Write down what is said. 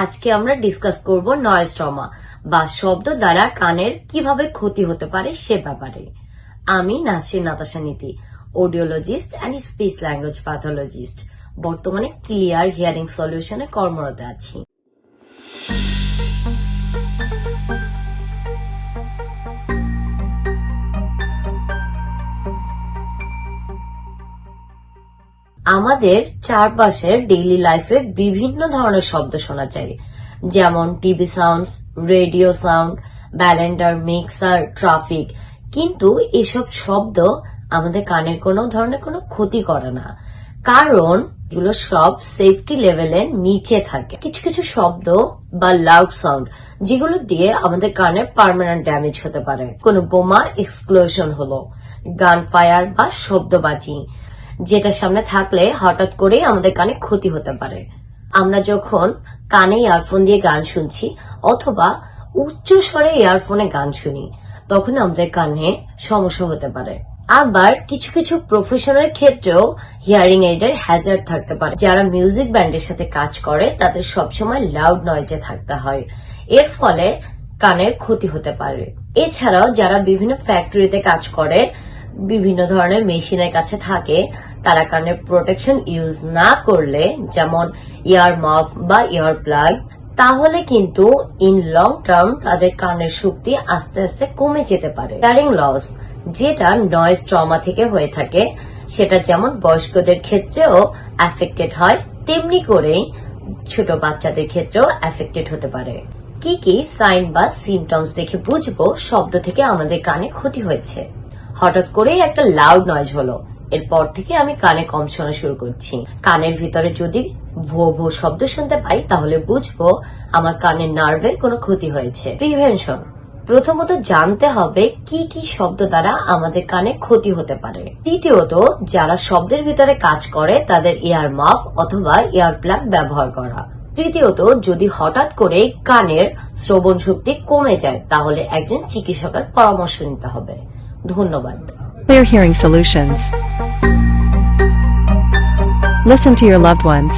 আজকে আমরা ডিসকাস করব নয়েজ ট্রমা বা শব্দ দ্বারা কানের কীভাবে ক্ষতি হতে পারে সে ব্যাপারে। আমি Nasrin Natasha Niti audiologist and speech language pathologist বর্তমানে ক্লিয়ার হিয়ারিং সলিউশনে কর্মরত আছি। আমাদের চারপাশের ডেইলি লাইফে বিভিন্ন ধরনের শব্দ শোনা যায়। যেমন TV sounds radio sound blender mixer traffic কিন্তু এসব শব্দ আমাদের কানের কোনো ধরনের কোনো ক্ষতি করে না। কারণ এগুলো সব সেফটি লেভেলের নিচে থাকে। কিছু কিছু শব্দ বা লাউড সাউন্ড যেগুলো দিয়ে আমাদের কানের পার্মানেন্ট ড্যামেজ হতে পারে। কোনো বোমা এক্সপ্লোশন হলো গান ফায়ার বা শব্দবাজি। যেটা সামনে থাকলে হঠাৎ করেই আমাদের কানে ক্ষতি হতে পারে। আমরা যখন কানে ইয়ারফোন দিয়ে গান শুনছি, অথবা উচ্চ স্বরে ইয়ারফোনে গান শুনি, তখন আমাদের কানে সমস্যা হতে পারে। আবার কিছু কিছু প্রফেশনের ক্ষেত্রেও হিয়ারিং এইডের হ্যাজার্ড থাকতে পারে। যারা মিউজিক ব্যান্ডের সাথে কাজ করে, তাদের সবসময় লাউড নয়েজে থাকতে হয়। এর ফলে কানের ক্ষতি হতে পারে। এছাড়াও যারা বিভিন্ন ফ্যাক্টরিতে কাজ করে বিভিন্ন ধরনের মেশিনের কাছে থাকে, তারা কানের প্রোটেকশন ইউজ না করলে, যেমন ইয়ার মাফ বা ইয়ার প্লাগ তাহলে কিন্তু ইন লং টার্ম তাদের কানের শক্তি আস্তে আস্তে কমে যেতে পারে। হিয়ারিং লস যেটা নয়েজ ট্রমা থেকে হয়ে থাকে, সেটা যেমন বয়স্কদের ক্ষেত্রেও অ্যাফেক্টেড হয়, তেমনি করেই ছোট বাচ্চাদের ক্ষেত্রেও অ্যাফেক্টেড হতে পারে। কি কি সাইন বা সিমটমস দেখে বুঝব, শব্দ থেকে আমাদের কানে ক্ষতি হয়েছে। হঠাৎ করেই একটা লাউড নয়েজ হলো। এরপর থেকে আমি কানে কম শোনা শুরু করছি। কানের ভিতরে যদি ভো ভো শব্দ শুনতে পাই, তাহলে বুঝব আমার কানের নার্ভে কোনো ক্ষতি হয়েছে। প্রিভেনশন প্রথমত জানতে হবে কি কি শব্দ দ্বারা আমাদের কানে ক্ষতি হতে পারে। দ্বিতীয়ত, যারা শব্দের ভিতরে কাজ করে, তাদের ইয়ার মাফ অথবা ইয়ার প্লাগ ব্যবহার করা। তৃতীয়ত, যদি হঠাৎ করে কানের শ্রবণ শক্তি কমে যায়, তাহলে একজন চিকিৎসকের পরামর্শ নিতে হবে। ধন্যবাদ Clear Hearing Solutions. Listen to your loved ones.